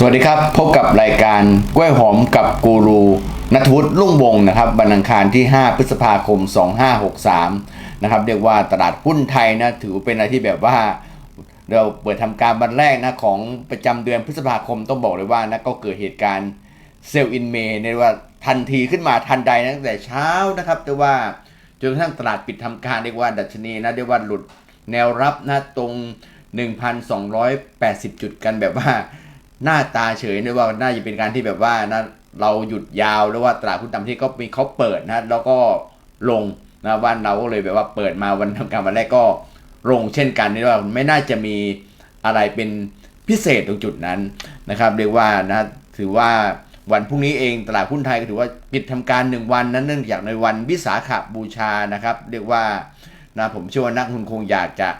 สวัสดีครับ พบกับรายการกล้วยหอมกับกูรูนัทวุฒิลุ่งวงนะครับวันอังคารที่ 5 พฤษภาคม 2563 นะครับ เรียกว่าตลาดหุ้นไทยนะถือเป็นอะไรที่แบบว่า เราเปิดทำการวันแรกนะของประจำเดือนพฤษภาคมต้องบอกเลยว่านะก็เกิดเหตุการณ์เซลล์อินเมย์เรียกว่าทันทีขึ้นมาทันใดนะตั้งแต่เช้านะครับ แต่ว่าจนกระทั่งตลาดปิดทำการเรียกว่าดัชนีนะเรียกว่าหลุดแนวรับนะตรง 1,280 จุดกันแบบว่า หน้าตาเฉยด้วยว่าน่าจะเป็นการที่แบบว่านะเราหยุดยาวหรือว่าตลาดหุ้นต่างประเทศก็มีเขาเปิดนะแล้วก็ลงนะบ้านเราก็เลยแบบว่าเปิดมาวันทำการวันแรกก็ลงเช่นกันนี่ว่าไม่น่าจะมีอะไรเป็นพิเศษตรงจุดนั้นนะครับ เรียกว่านะถือว่าวันพรุ่งนี้เองตลาดหุ้นไทยก็ถือว่าปิดทำการหนึ่งวันนั้นเนื่องจากในวันวิสาขบูชานะครับ เรียกว่านะผมเชื่อว่านักลงทุนคงอยากจะ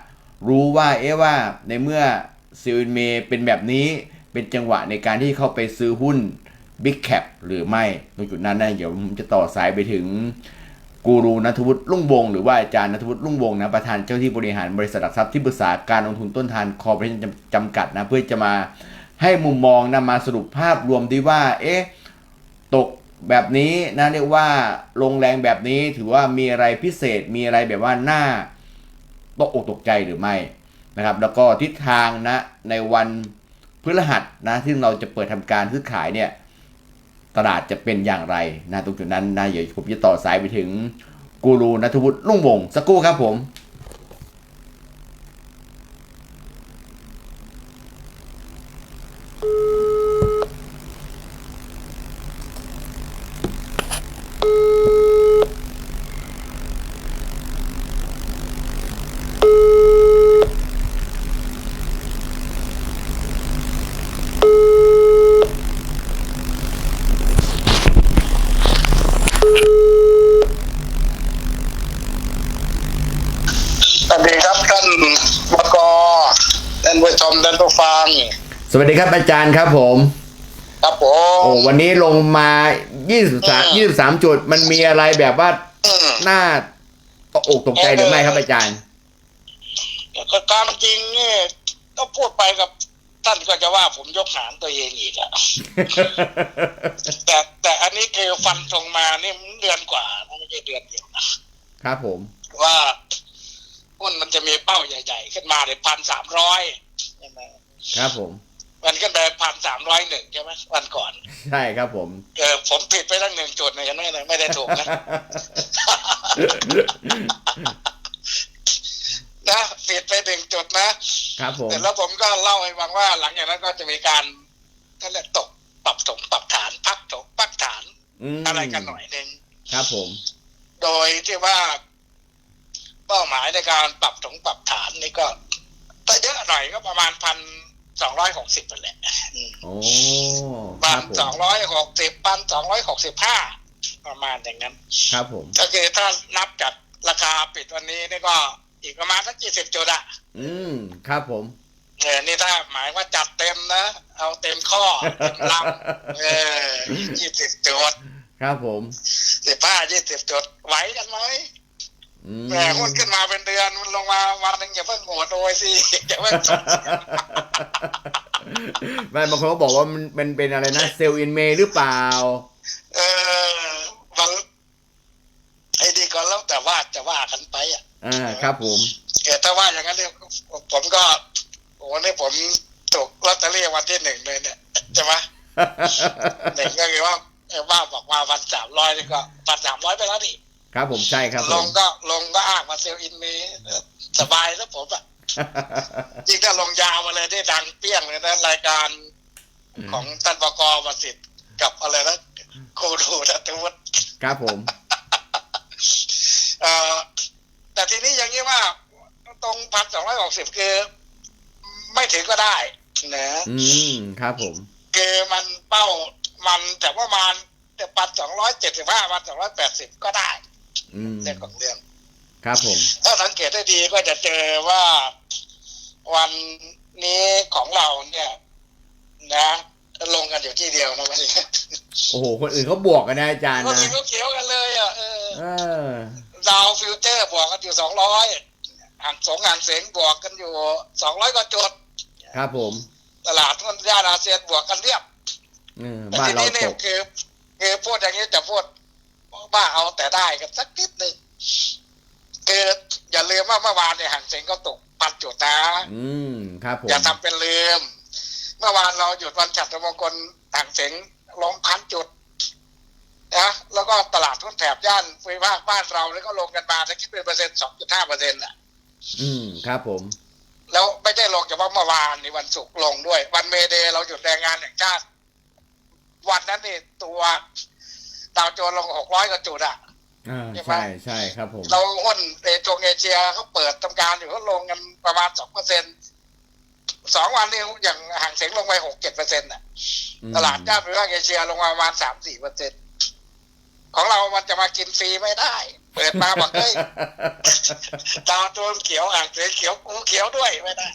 รู้ว่าเอ๊ะว่าในเมื่อซิลเมเป็นแบบนี้ เป็นจังหวะในการที่เข้าไปซื้อหุ้น Big Cap หรือไม่ตรงจุดนั้นนะเดี๋ยวผมจะต่อสายไปถึงกูรูนัทวุฒิลุ่งวงหรือว่าอาจารย์นัทวุฒิลุ่งวงนะประธานเจ้าที่บริหารบริษัทหลักทรัพย์ที่ปรึกษาการลงทุนต้นทานคอร์ปอเรชั่นจำกัดนะเพื่อจะมาให้มุมมองนะมาสรุปภาพรวมดีว่าเอ๊ะตกแบบนี้นะเรียกว่าลงแรงแบบนี้ถือว่ามีอะไรพิเศษมีอะไรแบบว่าน่าตกอกตกใจหรือไม่นะครับ แล้วก็ทิศทางนะในวัน ฤหัสนะที่เราจะเปิดทำการซื้อขายเนี่ยตลาดจะเป็นอย่างไรนะตรงจุดนั้นนะเดี๋ยวผมจะต่อสายไปถึงกูรูนัทวุฒิลุ่งวงสักครู่ครับผม สวัสดีครับอาจารย์ครับผม ครับผม โอ้วันนี้ลงมา23 23จุด มันมีอะไรแบบว่าอืมน่าตกอกตกใจหรือไม่ครับอาจารย์ก็ตามจริงนี่ก็พูดไปกับท่านก็จะว่าผมยกหางตัวเองอีกอะแต่แต่อันนี้คือฟันตรงมานี่เดือนกว่านะไม่ใช่เดือนเดียวนะครับผมว่าหุ้นมันจะมีเป้าใหญ่ ๆ ขึ้นมาในพันสามร้อยใช่ไหมครับผม มันขึ้นไปพันสามร้อยหนึ่งใช่ไหมวันก่อนใช่ครับผม เออผมผิดไปตั้งหนึ่งจุดนะเห็นไหมนะไม่ได้ถูกนะนะผิดไปหนึ่งจุดนะครับผมเสร็จแล้วผมก็เล่าให้ฟังว่า หลังจากนั้นก็จะมีการก็เรียกตกปรับถงปรับฐานพักถงพักฐานมอะไรกันหน่อยหนึ่งครับผม โดยที่ว่า เป้าหมายในการปรับถงปรับฐานนี่ก็ถ้าเยอะหน่อยก็ประมาณพัน สองร้อยหกสิบนั่นแหละอืมโอ้คพัรันบผสอมงร้อยหกสิบพันสองร้อยหกสิบห้าประมาณอย่างนั้น ครับผม ก็คือถ้านับจากราคาปิดวันนี้นี่ก็อีกประมาณสักยี่สิบจุดอะอืม ครับผมเออนี่ถ้าหมายว่าจัดเต็มนะ เอาเต็มข้อเต็มลำเออยี่สิบจุดครับผมสิบห้ายี่สิบจุดไหวกันไหม อืมแหมหุ้นขึ้นมาเป็นเดือนมันลงมาวันหนึ่งอย่าเพิ่งโหดโอยสิ อย่าเพิ่งจบไม่บางคนก็บอกว่ามันมันเป็นอะไรนะเซลล์อินเมย์หรือเปล่า เออบางไอ้ดีก็แล้วแต่ว่าจะว่ากันไปอะอ่าครับผม เออถ้าว่าอย่างนั้นเนี่ยผมก็โอ้โหนี่ผมถูกลอตเตอรี่วันที่หนึ่งเลยเนี่ยใช่ไหม หนึ่งก็คือว่าเออว่าบอกว่าวันสามร้อยนี่ก็วันสามร้อยไปแล้วนี่ ครับผมใช่ครับผลมงก็ลงก็อ้างมาเซลล์อินเมย์สบายแล้วผมอะจริงถ้าลงยาวมาเลยได้ดังเปี้ยงเลยนะรายการของท่านบกวสิทธิ์กับอะไรนะครูดูนัทวุฒิครับผมเอ่อแต่ทีนี้อย่างนี้ว่า ตรงพันสองร้อยหกสิบคือ ไม่ถึงก็ได้นะอืมครับผมคือมันเป้ามันแต่ว่ามันแต่ปันสองร้อยเจ็ดสิบห้าปันสองร้อยแปดสิบก็ได้ อืมเรื่องของเรื่อง ครับผม ถ้าสังเกตได้ดีก็จะเจอว่าวันนี้ของเราเนี่ย นะลงกันอยู่ที่เดียวนะวันนี้โอ้โห คนอื่นเขาบวกกันนะอาจารย์ก็นะมีเขาเขียวกันเลยอะเออเออ ดาวฟิวเจอร์บวกกันอยู่สองร้อยห่างสองห่างเสียงบวกกันอยู่สองร้อยกว่าจุดครับผม ตลาดทุนย่านอาเซียนบวกกันเรียบเออแต่บ้านทีเรานี้เนี่ตยกคือคือพูดอย่างนี้จะพูด บ้าเอาแต่ได้กันสักนิดหนึ่งคืออย่าลืมว่าเมื่อวานเนี่ยห่างเสียงก็ตกพันจุดนะ อืมครับผมอย่าทำเป็นลืม เมื่อวานเราหยุดวันฉัตรมงคลห่างเสียงลงพันจุดนะแล้วก็ตลาดทุนแถบย่านภูมิภาคบ้านเราเนี่ยก็ลงกันมาถ้าคิดเป็นเปอร์เซ็นต์สองจุดห้าเปอร์เซ็นต์ะอืมครับผม แล้วไม่ใช่ลงเฉพาะเมื่อวานนี่วันศุกร์ลงด้วย วันเมเดย์เราหยุดแรงงานแห่งชาติ วันนั้นนี่ตัว ดาวโจนส์ลงหกร้อยกว่าจุดอะอ่าใช่ไหมใช่ใช่ครับผมเราหุ้นเอจงเอเชียเขาเปิดทำการอยู่เขาลงกันประมาณสองเปอร์เซ็นสองวันนี้อย่างห่างเสียงลงไปหกเจ็ดเปอร์เซ็นต์ะอืมตลาดย่านภูมิภาคเอเชียลงมาประมาณสามสี่เปอร์เซ็นของเรามันจะมากินฟรีไม่ได้ เปิดมาบอกเฮ้ยดาวโจนส์เขียวอ่างเสียงเขียวกูเขียวด้วยไม่ได้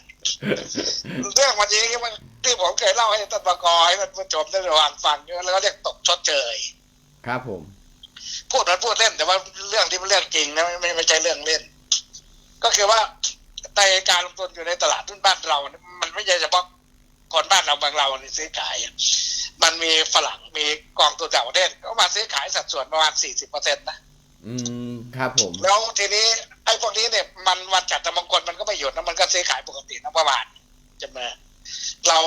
เรื่องวันนี้ที่มันที่ผมเคยเล่าให้ท่านประกอบให้ท่านผู้ชมได้ระวังฟังแล้วก็เรียกตกชดเชย ครับผม พูดมันพูดเล่น แต่ว่าเรื่องที่มันเรื่องจริงนะไม่ไม่ไม่ใช่เรื่องเล่น ก็คือว่าในการลงทุนอยู่ในตลาดทุนบ้านเราเนี่ยมันไม่ใช่เฉพาะคนบ้านเราบางเราในซื้อขายอะมันมีฝรั่งมีกองทุนต่างประเทศก็มาซื้อขายสัดส่วนประมาณสี่สิบเปอร์เซ็นต์นะอืมครับผม แล้วทีนี้ไอ้พวกนี้เนี่ยมันวันจัดมงคลมันก็ไม่หยุดนะมันก็ซื้อขายปกตินะประมาณใช่ไหม เรา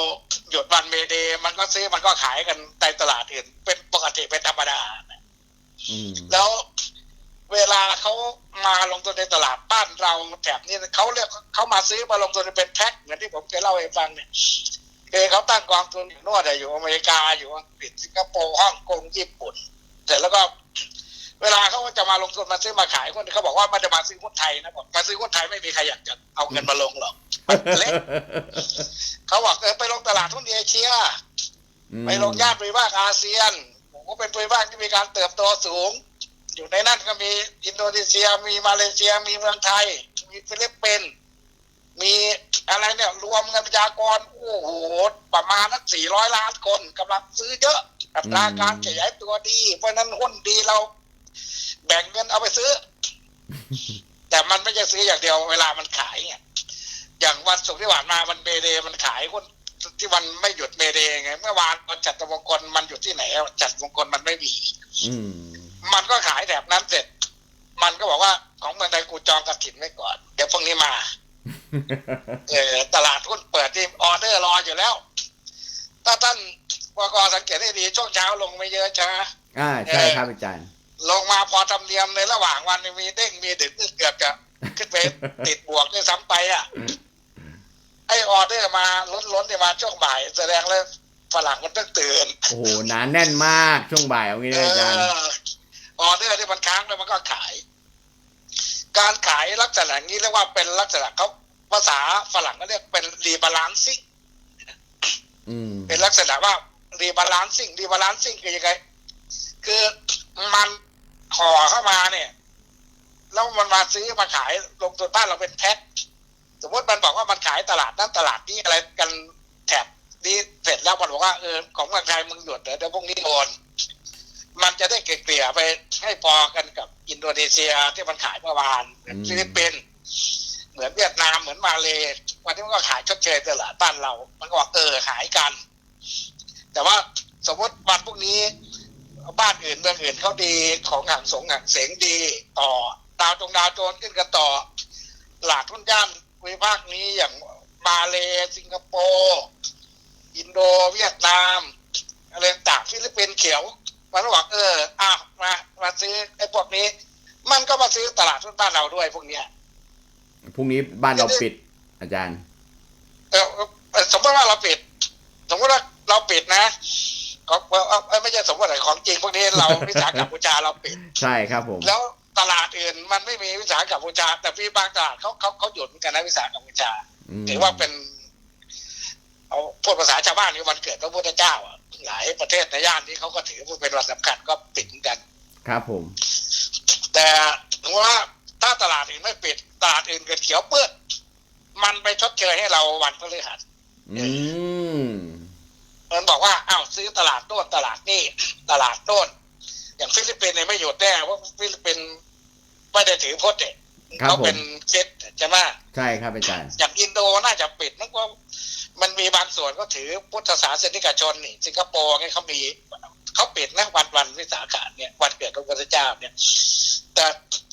หยุดวันเมเดย์มันก็ซื้อมันก็ขายกันในตลาดอื่น เป็นปกติเป็นธรรมดานะอืมแล้วเวลาเขามาลงทุนในตลาดบ้านเราแถบนี้เขาเรียกเขามาซื้อมาลงทุนเป็นแพ็คเหมือนที่ผมเคยเล่าให้ฟังเนี่ยคือเขาตั้งกองทุนอยู่โน่นอะอยู่อเมริกาอยู่อังกฤษสิงคโปร์ฮ่องกงญี่ปุ่นเสร็จแล้วก็ เวลาเขาจะมาลงทุนมาซื้อมาขายคนเขาบอกว่ามันจะมาซื้อหุ้นไทยนะบอกมาซื้อหุ้นไทยไม่มีใครอยากจะเอาเงินมาลงหรอกมัน เล็กเขาบอกเออไปลงตลาดหุ้นเอเชียอืมไปลงย่านภูมิภาคอาเซียน ผมก็เป็นภูมิภาคที่มีการเติบโตสูง อยู่ในนั้นก็มีอินโดนีเซีย มีมาเลเซีย มีเมืองไทย มีฟิลิปปินส์มีอะไรเนี่ย รวมเงินประชากร โอ้โห ประมาณนักสี่ร้อยล้านคนกำลังซื้อเยอะอัตราการขยายตัวดี เพราะฉะนั้นหุ้นดีเรา แบ่งเงินเอาไปซื้อ แต่มันไม่ใช่ซื้ออย่างเดียวเวลามันขายเนี่ย อย่างวันศุกร์ที่ผ่านมามันเมเดย์มันขายหุ้นที่มันไม่หยุดเมเดย์ไง เมื่อวานวันจัดมงคลมันหยุดที่ไหนอะจัดมงคลมันไม่มี อืมมันก็ขายแถบนั้นเสร็จ มันก็บอกว่าของเมืองไทยกูจองกระถินไว้ก่อน เดี๋ยวพรุ่งนี้มาเออตลาดหุ้นเปิดที่ออเดอร์รออยู่แล้ว ถ้าท่านวกสังเกตให้ดีช่วงเช้าลงไม่เยอะใช่ไหมอ่าใช่ครับอาจารย์ ลงมาพอทำเนียมในระหว่างวันมีเด้งมีดึกเกือบจะขึ้นไปติดบวกด้วยซ้ำไปอะ ไอออเดอร์มาล้นล้นๆเนี่ยมาช่วงบ่ายแสดงแล้วฝรั่งมันต้องตื่นโอ้โหหนาแน่นมากช่วงบ่ายเอางี้เอนะอาจารย์อออเดอร์ที่มันค้างแล้วมันก็ขาย การขายลักษณะนี้เรียกว่าเป็นลักษณะเขาภาษาฝรั่งก็เรียกเป็นรีบาลานซิ่งอืมเป็นลักษณะว่ารีบาลานซิ่งรีบาลานซิ่งคือยังไงคือมันห่อเข้ามาเนี่ย แล้วมันมาซื้อมาขายลงทุนบ้านเราเป็นแพ็ค สมมติมันบอกว่ามันขายตลาดนั้นตลาดนี้อะไรกันแถบนี้เสร็จแล้วมันบอกว่าเออของเมืองไทยมึงหยุดเดี๋ยวเดี๋ยวพวกนี้โอนมันจะได้เกลี่ยๆไปให้พอกันกับอินโดนีเซียที่มันขายเมื่อวานฟิลิปปินส์เหมือนเวียดนามเหมือนมาเลวันนี้มันก็ขายชดเชยตลาดบ้านเรา มันก็บอกเออขายกัน แต่ว่าสมมติวันพวกนี้ บ้านอื่นเมืองอื่นเขาดีของห่างสงห่างเสงดีต่อดาวจงดาวโจนขึ้นกันต่อ หลากทุนย่าน ภูมิภาคนี้อย่างมาเลสิงคโปร์อินโดเวียดนามอะไรต่างฟิลิปปินส์เขียว มันก็บอกเอออ้าวมามาซื้อไอ้พวกนี้ มันก็มาซื้อตลาดทุนบ้านเราด้วยพวกเนี้ยพรุ่งนี้บ้านเราปิด อาจารย์ เออเออสมมติว่าเราปิด สมมติว่าเราปิดนะของเอ่อเอ่อไม่ใช่สมมติอะไรของจริงพวกนี้เราวิสาหกรรมบูชาเราปิด ใช่ครับผม แล้ว ตลาดอื่น มันไม่มีวิสาหกรรมบูชา แต่พี่บางตลาดเขาเขาเขาหยุดเหมือนกันนะวิสาหกรรมบูชามถือว่าเป็นเอาพูดภาษาชาวบ้านนี่วันเกิดพระพุทธเจ้าอะหลายประเทศในย่านนี้เขาก็ถือว่าเป็นวันสำคัญก็ปิดเหมือนกัน ครับผม แต่ถึงว่าถ้าตลาดอื่นไม่ปิดตลาดอื่นเกิดเขียวเปื้อนมันไปชดเชยให้เราวันพฤหัสอืมมันบอกว่าอ้าวซื้อตลาดโน่นตลาดนี่ ตลาดโน่นอย่างฟิลิปปินส์เนี่ยไม่หยุดแน่เพราะฟิลิปปินส์ ไม่ได้ถือพจน์เนี่ยครับเขาผม เป็นเซตใช่ไหมใช่ครับอาจารย์อย่างอินโดน่าจะปิดนึกว่ามันมีบางส่วนก็ถือพุทธศาสนิกชนนี่สิงคโปร์เนี่ยเขามีเขาปิดนะวันวันวิสาขะเนี่ยวันเกิดพระพุทธเจ้าเนี่ย แต่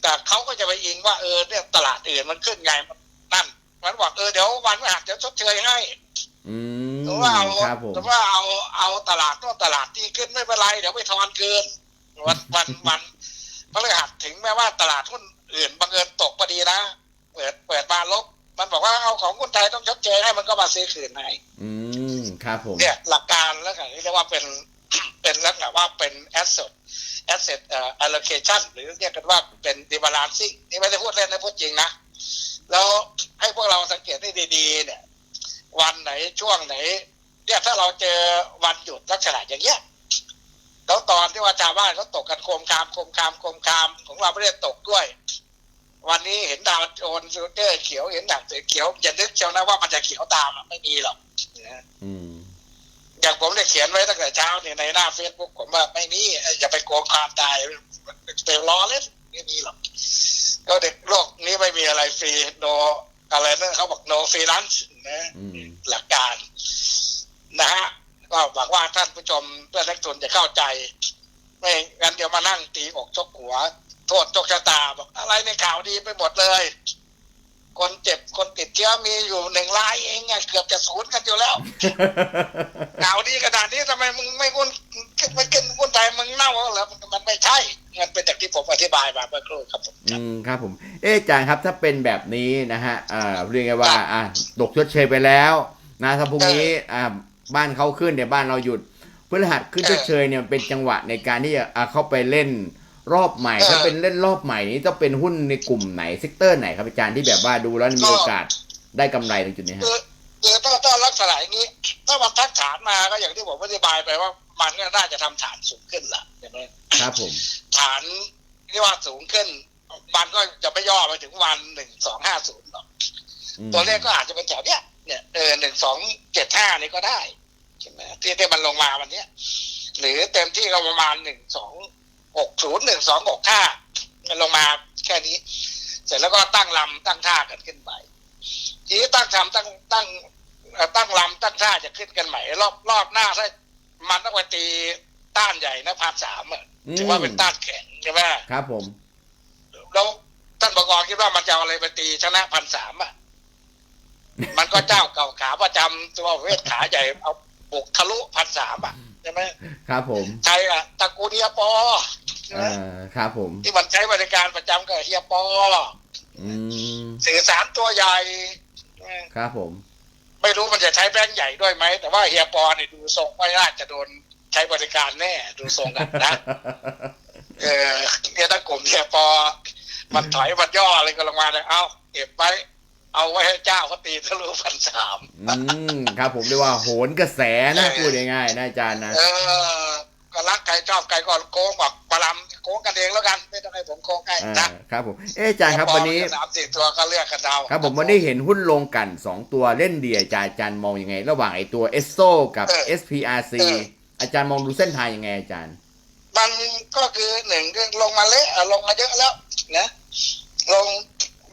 แต่เขาก็จะไปอิงว่าเออเนี่ยตลาดอื่นมันขึ้นไงมันนั่นมันบอกเออเดี๋ยววันพฤหัสจะชดเชยให้ อืมหรือว่าเอาครับผม หรือว่าเอาเอาตลาดโน่นตลาดที่ขึ้นไม่เป็นไรเดี๋ยวไปทอนเกินวันวันวัน พฤหัสถึงแม้ว่าตลาดหุ้นอื่นบังเอิญตกพอดีนะเปิดเปิดมาลบ มันบอกว่าเอาของคนไทยต้องชดเชยให้มันก็มาซื้อคืนให้อืมครับผมเนี่ยหลักการแล้วกันเรียกว่าเป็นเป็นลักษณะว่าเป็น asset asset เอ่อ allocation หรือเรียกกันว่าเป็น rebalancing นี่ไม่ได้พูดเล่นนะพูดจริงนะ แล้วให้พวกเราสังเกตให้ดีๆ เนี่ย วันไหนช่วงไหนเนี่ยถ้าเราเจอวันหยุดลักษณะอย่างเงี้ย แล้วตอนที่ว่าชาวบ้านเขาตกกันโคมคามโคมคามโคมคามของเราไม่ได้ตกด้วย วันนี้เห็นดาวโจนส์ฟิวเจอร์เขียวเห็นดักเสือเขียวอย่านึกเชียวนะว่ามันจะเขียวตามอะไม่มีหรอกนะอืมอย่างผมได้เขียนไว้ตั้งแต่เช้าเนี่ยในหน้าเฟซบุ๊กผมว่าไม่มีอย่าไปโกงความตายไปล้อเล่นไม่มีหรอกก็เด็กโลกนี้ไม่มีอะไรฟรีโนอะไรนั่นเขาบอก no freelance นะอืมหลักการ นะฮะก็หวังว่าท่าน ผู้ชมเพื่อนนักทุนจะเข้าใจ ไม่งั้นเดี๋ยวมานั่งตีอกชกหัว โทษโชคชะตาบอกอะไรในข่าวดีไปหมดเลย คนเจ็บคนติดเชื้อมีอยู่หนึ่งรายเองไงเกือบจะศูนย์กันอยู่แล้วข่าวดีขนาดนี้ทำไมมึงไม่หุ้นไม่กินหุ้นไทยมึงเน่าเหรอมันมันไม่ใช่มันเป็นจากที่ผมอธิบายมาเมื่อครู่ครับผมอืมครับผม เอ๊ะอาจารย์ครับถ้าเป็นแบบนี้นะฮะอ่าเรียกไงว่า อ่าตกชดเชยไปแล้ว นะถ้าพรุ่งนี้อ่าบ้านเขาขึ้นเดี๋ยวบ้านเราหยุดพ ฤหัสขึ้นชดเชยเนี่ยเป็นจังหวะในการที่จะอ่าเข้าไปเล่นรอบใหม่ ถ้าเป็นเล่นรอบใหม่นี้ต้องเป็นหุ้นในกลุ่มไหนเซกเตอร์ไหนครับอาจารย์ที่แบบว่าดูแล้วมีโอกาสได้กำไรตรงจุดนี้ฮะคือคือถ้าถ้าลักษณะอย่างนี้ ถ้ามันทักฐานมาก็อย่างที่ผมอธิบายไปว่ามันก็น่าจะทำฐานสูงขึ้นล่ะใช่ไหมครับผม ฐานที่ว่าสูงขึ้น มันก็จะไม่ย่อไปถึงวันหนึ่งสองห้าศูนย์หรอกอืมตัวเลขก็อาจจะเป็นแถวเนี้ยเนี่ยเออหนึ่งสองเจ็ดห้านี่ก็ได้ ใช่ไหมที่ที่มันลงมาวันเนี้ย หรือเต็มที่ก็ประมาณหนึ่งสองหกศูนย์หนึ่งสองหกห้ามันลงมาแค่นี้ เสร็จแล้วก็ตั้งลำตั้งท่ากันขึ้นไปทีนี้ตั้งทำตั้งตั้งเอ่อตั้งลำตั้งท่าจะขึ้นกันใหม่ รอบรอบหน้าถ้ามันต้องไปตีต้านใหญ่นะพันสามอะถือว่าเป็นต้านแข็งใช่ไหมครับผมแล้วท่านบกคิดว่ามันจะเอาอะไรไปตีชนะพันสามอะมันก็เจ้าเก่าขาประจำตัวเวทขาใหญ่เอา บุกทะลุพันสามอะใช่ไหมครับผมใช่อะตระกูลเฮียปอใช่ไหมอ่าครับผม ที่มันใช้บริการประจำกับเฮียปออืมสื่อสารตัวใหญ่ครับผม ไม่รู้มันจะใช้แบงค์ใหญ่ด้วยไหม แต่ว่าเฮียปอเนี่ยดูทรงไม่น่าจะโดนใช้บริการแน่ ดูทรงกันนะเออเนี่ยถ้ากลุ่มเฮียปอ มันถอยมันย่ออะไรก็ลงมาเลยเอาเก็บไว้ เอาไว้ให้เจ้าเขาตีทะลุพันสามอืมครับ ผมเรียกว่าโหนกระแสนะพูดง่ายๆนะอาจารย์นะเออก็รักใครชอบใครก็โกงบอกปลำโกงกันเองแล้วกันไม่ต้องให้ผมโกงให้อ่านะครับผมเอ๊ะอาจารย์ครับเฮีวันปอนี้มัจะสามสี่ตัวก็เลือกกันเอาครับผมวันนี้เห็นหุ้นลงกันสองตัวเล่นเดียอาจารย์อาจารย์มองยังไง ระหว่างไอ้ตัวเอสโซกับเออ SPRC เอออาจารย์มองดูเส้นทางยังไงอาจารย์ มันก็คือหนึ่งคือลงมาเละอะลงมาเยอะแล้วนะลง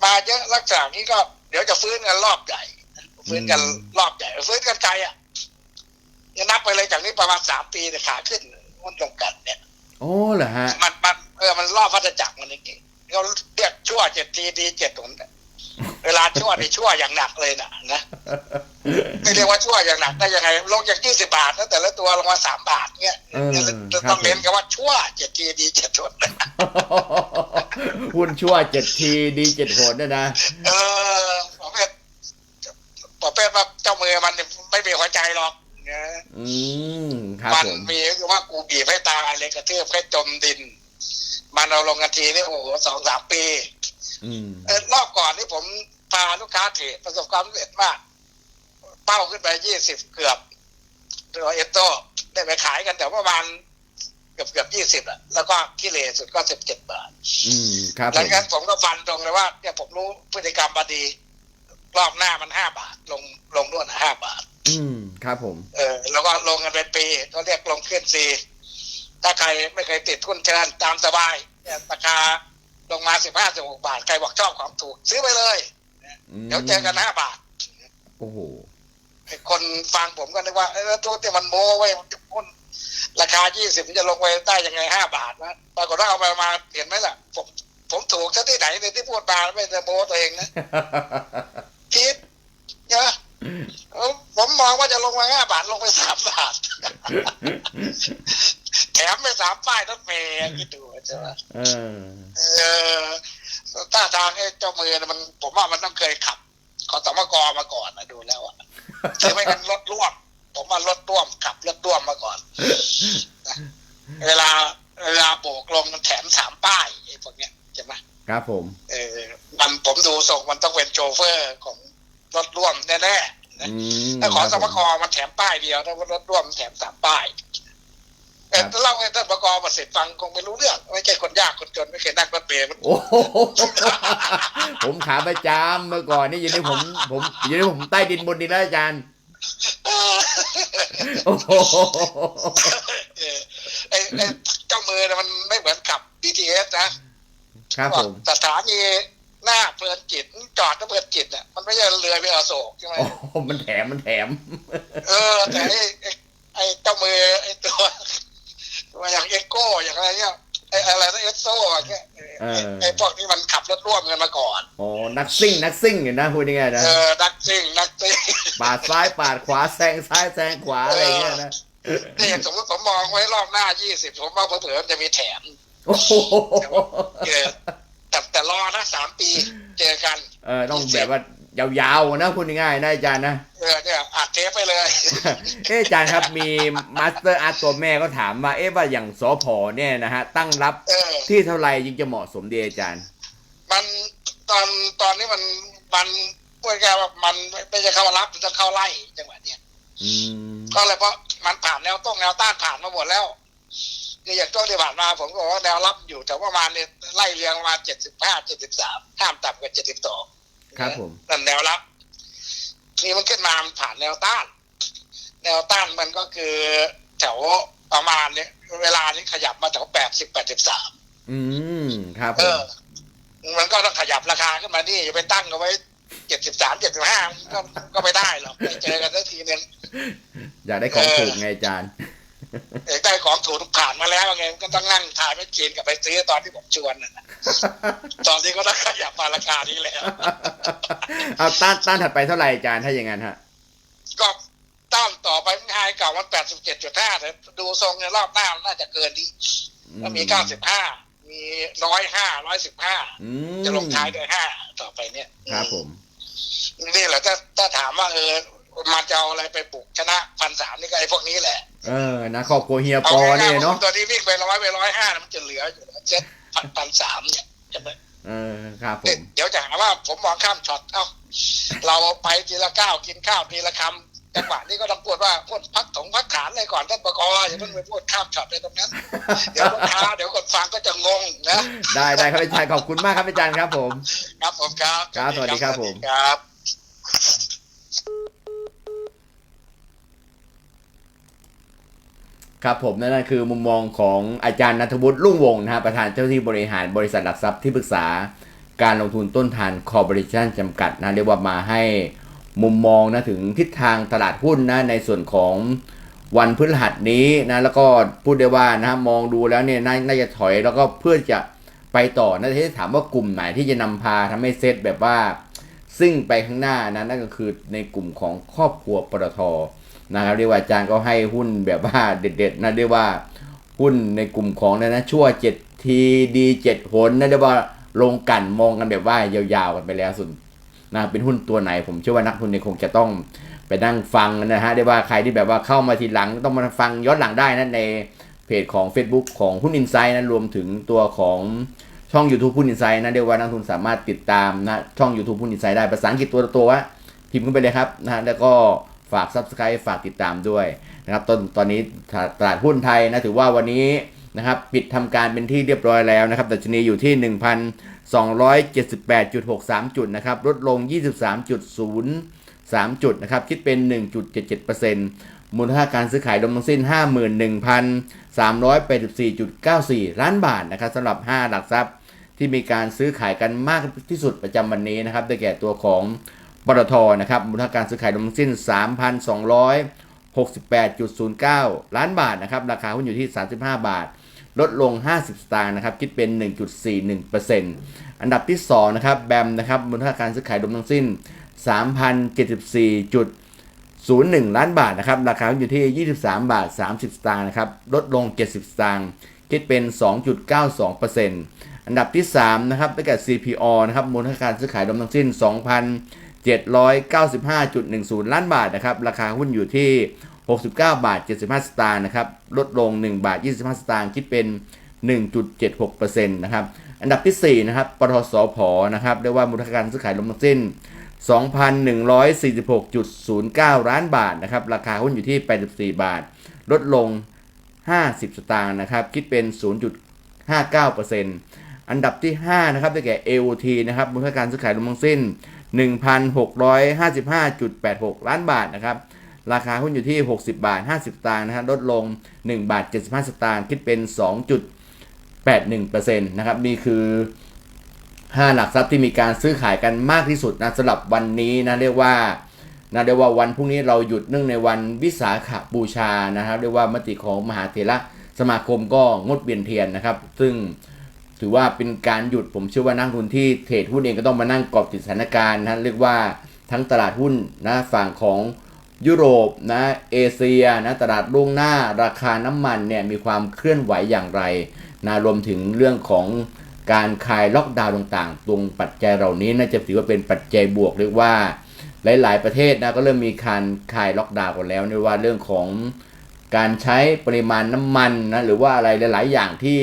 มาเยอะลักษณะนี้ก็ เดี๋ยวจะฟื้นกันรอบใหญ่ ฟื้นกันอืมรอบใหญ่ ฟื้นกันไกลอะจะนับไปเลยจากนี้ประมาณสามปีเนี่ยขาขึ้นหุ้นลงกันเนี่ยโอ้เหรอฮะมันมันเออมันรอบวัฏจักรมันจริงๆเขาเรียกชั่วเจ็ดทีดีเจ็ดหนน่ะเวลาชั่วนี่ชั่วอย่างหนักเลยนะนะไม่เรียกว่าชั่วอย่างหนักได้ยังไงลงจากยี่สิบาทแล้วแต่ละตัวลงมาสามบาทเนี่ยเออจะครับต้องเน้นผมกันว่าชั่วเจ็ดทีดีเจ็ดหนนะหุ้นชั่วเจ็ดทีดีเจ็ดโหดด้วยนะเออประเภทประเภทว่าเจ้ามือมันไม่มีหัวใจหรอกนะ อืมครับมันผมมีคือว่ากูบีบให้ตายเลยกระเทือบให้จมดิน มันเอาลงกันทีนี่โอ้โหสองสามปี อืมเออรอบก่อนที่ผมพาลูกค้าเทรดประสบความสำเร็จมาก เป้าขึ้นไปยี่สิบเกือบตัวเอสโตได้ไปขายกันแต่ประมาณเกือบเกือบยี่สิบอะแล้วก็ขี้เลสุดก็สิบเจ็ดบาทอืมครับหผลังมจากนั้นผมก็ฟันตรงเลยว่าเนี่ยผมรู้พฤติกรรมมาดี รอบหน้ามันห้าบาท ลงลงด้วยนะห้าบาท อืมครับผม เออแล้วก็ลงกันเป็นปีเขาเรียกลงขึ้นซีถ้าใครไม่เคยติดทุนเชิญตามสบายเนี่ยราคาลงมาสิบห้าสิบหกบาท ใครบอกชอบของถูก ซื้อไปเลย เดี๋ยวเจอกันห้าบาท โอ้โหคนฟังผมก็นึกว่าเออตัวที่มันโม้ไว้ยมันจะพ้นราคายี่สิบจะลงไปได้ยังไงห้าบาทนะปรากฏว่าเอาไปมาเห็นไหมล่ะ ผมผมถูกซะที่ไหนในที่พูดมาไม่ได้โม้ตัวเองนะ คิดนะเออผมมองว่าจะลงมาห้าบาทลงไปสามบาท แถมไปสามป้ายรถเมย์คิดดูใช่ไหมเออเออถ้าทางไอ้เจ้ามือน่ะมัน ผมว่ามันต้องเคยขับขอสมกมาก่อนนะดูแล้วอะหรือไม่กันรถร่วม ผมว่ารถร่วมขับรถร่วมมาก่อนนะเวลาเวลาโบกลงมันแถมสามป้ายไอ้พวกเนี้ยใช่ไหมครับผม เออมันผมดูทรงมันต้องเป็นโชเฟอร์ของ รถร่วมแน่ๆนะอืมถ้าขอสมกครับมันแถมป้ายเดียวถ้ารถร่วมแถมสามป้ายเออครับเล่าให้ท่านบกมาเสร็จฟังคงไม่รู้เรื่องไม่ใช่คนยากคนจนไม่เคยนั่งรถเมล์มันโอ้โหผมขาประจำเมื่อก่อนนี่อยู่ในผมผมอยู่ในผมใต้ดินบนดินแล้วอาจารย์โอ้โหเออไอ้ไอ้เจ้ามือน่ะมันไม่เหมือนขับ BTS นะครับผม สถานี หน้าเพลินจิตจอดแล้วเพลินจิตเนี่ยมันไม่ใช่เรือไปอโศกใช่ไหมโอ้โหมันแถมมันแถม เออ แต่ไอ้ไอ้ไอ้เจ้ามือไอ้ตัวตัวอย่างเอ็กโก้อย่างอะไรเนี่ยไอ้อะไรนะเอสโซอย่างเงี้ยเออเออ ไอ้พวกนี้มันขับรถร่วมกันมาก่อน โอ้นักซิ่งนักซิ่งอยู่นะพูดง่ายๆนะเออนักซิ่งนักซิ่งปาดซ้ายปาดขวาแซงซ้ายแซงขวาอะไรอย่างเงี้ยนะนี่อย่างสมมติผมมองไว้รอบหน้า20ผมว่าเผื่อๆมันจะมีแถม โอ้โห เออ แต่แต่รอนะสามปีเจอกัน เออต้องแบบว่ายาวๆนะพูดง่ายๆนะอาจารย์นะเออเนี่ยอัดเทปไปเลยเอะอาจารย์ครับมีมาสเตอร์อาร์ตตัวแม่ก็ถามว่าเอ๊ะว่าอย่างสอพอเนี่ยนะฮะ ตั้งรับเออที่เท่าไหร่ยิ่งจะเหมาะสมดีอาจารย์ มันตอนตอนนี้มันมันพูดง่ายๆว่ามันไม่ใช่เข้ารับมันจะเข้าไล่จังหวะเนี้ยอืมก็เลยเพราะมันผ่านแนวต้องแนวต้านผ่านมาหมดแล้ว คืออย่างช่วงที่ผ่านมาผมก็บอกว่าแนวรับอยู่แต่ว่าประมาณเนี่ยไล่เรียงประมาณเจ็ดสิบห้าเจ็ดสิบสามห้ามต่ำกว่าเจ็ดสิบสองครับผมนั่นแนวรับนี่มันขึ้นมามันผ่านแนวต้าน แนวต้านมันก็คือแถวประมาณเนี้ยเวลานี้ขยับมาแถวแปดสิบแปดสิบสามอืมครับผเอมอมันก็ต้องขยับราคาขึ้นมานี่อย่าไปตั้งเอาไว้เจ็ดสิบสามเจ็ดสิบห้าก็ก็ไม่ได้หรอกไม่เจอกันสักทีนึงอยากได้ของถูกไงอาจารย์ เอกได้ของถูกผ่านมาแล้วไงก็ต้องนั่งถ่ายไม่จีนกับไปซื้อตอนที่ผมชวนน่ะนะตอนนี้ก็ต้องขยับมาราคานี้แล้วเอาต้านต้านถัดไปเท่าไหร่อาจารย์ถ้าอย่างนั้นฮะ ก็ต้านต่อไปมันไฮเก่ามันแปดสิบเจ็ดจุดห้าแต่ดูทรงในรอบหน้ามันน่าจะเกินนี้ก็มีเก้าสิบห้ามีร้อยห้าร้อยสิบห้าอืมจะลงท้ายด้วยห้าต่อไปเนี่ย ครับผม นี่แหละถ้าถ้าถามว่าเออ มันจะเอาอะไรไปปลุกชนะพันสามนี่ก็ไอ้พวกนี้แหละ เออนะครอบครัวเฮียเอาปอง่าเนี่ยยๆเนาะว่าตัวนี้วิ่งไปร้อยไปร้อยห้ามันจะเหลืออยู่นะเจ็ดพันพันสามเนี่ยใช่ไหมเออครับผมเดี๋ยวจะหาว่าผมมองข้ามช็อตเอ้าเราไปทีละก้าวกินข้าวทีละคำจังหวะนี้ก็ต้องพูดว่าพูดพักถงพักขานเลยก่อนท่านประกออย่าเพิ่งไปพูดข้ามช็อตเลยตรงนั้น เดี๋ยวลูกค้าเดี๋ยวคนฟังก็จะงงนะได้ได้ครับอาจารย์ขอบคุณมากครับอาจารย์ครับผม ครับผมครับครับสวัสดีครับผมสวัสดีครับ ครับผมนั่นคือมุมมองของอาจารย์นัทวุฒิรุ่งวงนะฮะประธานเจ้าที่บริหารบริษัทหลักทรัพย์ที่ปรึกษาการลงทุนต้นทานคอร์ปอเรชั่นจำกัดนะเรียกว่ามาให้มุมมองนะถึงทิศทางตลาดหุ้นนะในส่วนของวันพฤหัสนี้นะแล้วก็พูดได้ว่านะมองดูแล้วเนี่ยน่าจะถอยแล้วก็เพื่อจะไปต่อนะที่ถามว่ากลุ่มไหนที่จะนำพาทำให้เซตแบบว่า ซึ่งไปข้างหน้านะนั่นก็คือในกลุ่มของครอบครัวปตท นะครับเรียกว่าอาจารย์ก็ให้หุ้นแบบว่าเด็ดๆนะเรียกว่าหุ้นในกลุ่มของนะนะชั่ว7ทีดี7หนนะเรียกว่าลงกันมองกันแบบว่ายาวๆกันไปแล้วส่วนะเป็นหุ้นตัวไหน ผมเชื่อว่านักทุนเนี่ยคงจะต้องไปนั่งฟังนะฮะเรียกว่าใครที่แบบว่าเข้ามาทีหลังต้องมาฟังย้อนหลังได้นะในเพจของ Facebook ของหุ้นอินไซด์นะรวมถึงตัวของช่อง YouTube หุ้นอินไซด์นะเรียกว่านักทุนสามารถติดตามนะช่อง YouTube หุ้นอินไซด์ได้ภาษาอังกฤษตัวตัววะพิมพ์ขึ้นไปเลยครับนะฮะแล้วก็ ฝาก Subscribe ฝากติดตามด้วยนะครับตอนตอนนี้ตลาดหุ้นไทยนะถือว่าวันนี้นะครับปิดทำการเป็นที่เรียบร้อยแล้วนะครับดัชนีอยู่ที่ 1,278.63 จุดนะครับลดลง 23.03 จุดนะครับคิดเป็น 1.77%มูลค่าการซื้อขายรวมทั้งสิ้น 51,384.94 ล้านบาทนะครับสำหรับ 5 หลักทรัพย์ที่มีการซื้อขายกันมากที่สุดประจำวันนี้นะครับได้แก่ตัวของ ปตทนะครับมูลค่าการซื้อขายรวมทั้งสิ้น 3,268.09 ล้านบาทนะครับราคาหุ้นอยู่ที่ 35 บาท ลดลง 50 สตางค์นะครับคิดเป็น 1.41%อันดับที่2นะครับแบมนะครับมูลค่าการซื้อขายรวมทั้งสิ้น 3,074.01 ล้านบาทนะครับราคาอยู่ที่ 23 บาท 30 สตางค์นะครับลดลง 70 สตางค์คิดเป็น 2.92%อันดับที่3นะครับได้แก่ CPO นะครับมูลค่าการซื้อขายรวมทั้งสิ้น 795.10 ล้านบาทนะครับ ราคาหุ้นอยู่ที่ 69 บาท 75 สตางค์นะครับ ลดลง 1 บาท 25 สตางค์ คิดเป็น 1.76%นะครับ อันดับที่ 4 นะครับ ปทสพนะครับเรียกว่ามูลค่าการซื้อขายรวมทั้งสิ้น 2,146.09 ล้านบาทนะครับ ราคาหุ้นอยู่ที่ 84 บาท ลดลง 50 สตางค์นะครับ คิดเป็น 0.59%อันดับที่ 5 นะครับ ได้แก่ AOT นะครับ มูลค่าการซื้อขายรวมทั้งสิ้น 1,655.86 ล้านบาทนะครับ ราคาหุ้นอยู่ที่ 60 บาท 50 สตางค์นะฮะลดลง 1 บาท 75 สตางค์คิดเป็น 2.81%นะครับนี่คือ 5 หลักทรัพย์ที่มีการซื้อขายกันมากที่สุดนะสำหรับวันนี้นะเรียกว่านะเรียกว่าวันพรุ่งนี้เราหยุดเนื่องในวันวิสาขบูชานะครับเรียกว่ามติของมหาเถระสมาคมก็งดเวียนเทียนนะครับ ซึ่ง ถือว่าเป็นการหยุดผมเชื่อว่านักลงทุนที่เทรดหุ้นเองก็ต้องมานั่งกาะติดสถานการณ์นะเรียกว่าทั้งตลาดหุ้นนะฝั่งของยุโรปนะเอเชียนะตลาดล่วงหน้าราคาน้ำมันเนี่ยมีความเคลื่อนไหวอย่างไรนะรวมถึงเรื่องของการคลายล็อกดาวน์ต่างๆ ตรงปัจจัยเหล่านี้น่าจะถือว่าเป็นปัจจัยบวกเรียกว่าหลาย ๆ ประเทศนะก็เริ่มมีการคลายล็อกดาวน์กันแล้วเรียกว่าเรื่องของการใช้ปริมาณน้ำมันนะหรือว่าอะไรหลาย ๆ อย่างที่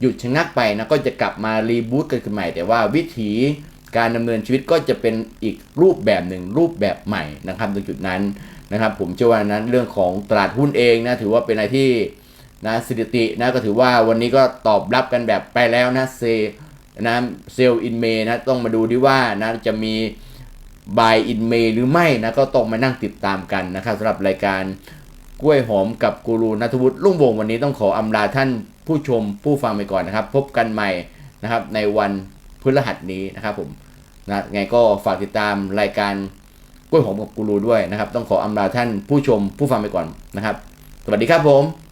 หยุดชะงักไปนะก็จะกลับมารีบูตกันขึ้นใหม่ แต่ว่าวิถีการดำเนินชีวิตก็จะเป็นอีกรูปแบบหนึ่งรูปแบบใหม่นะครับตรงจุดนั้นนะครับ ผมเชื่อว่านั้นเรื่องของตลาดหุ้นเองนะถือว่าเป็นอะไรที่นะสถิตินะก็ถือว่าวันนี้ก็ตอบรับกันแบบไปแล้วนะเซนะเซลอินเมย์นะต้องมาดูดิว่านะจะมีบายอินเมย์หรือไม่นะก็ต้องมานั่งติดตามกันนะครับสำหรับรายการ กล้วยหอมกับกูรูนัทวุฒิลุ่งวงวันนี้ต้องขออำลาท่านผู้ชมผู้ฟังไปก่อนนะครับ พบกันใหม่นะครับในวันพฤหัสนี้นะครับผมนะไงก็ฝากติดตามรายการกล้วยหอมกับกูรูด้วยนะครับ ต้องขออำลาท่านผู้ชมผู้ฟังไปก่อนนะครับ สวัสดีครับผม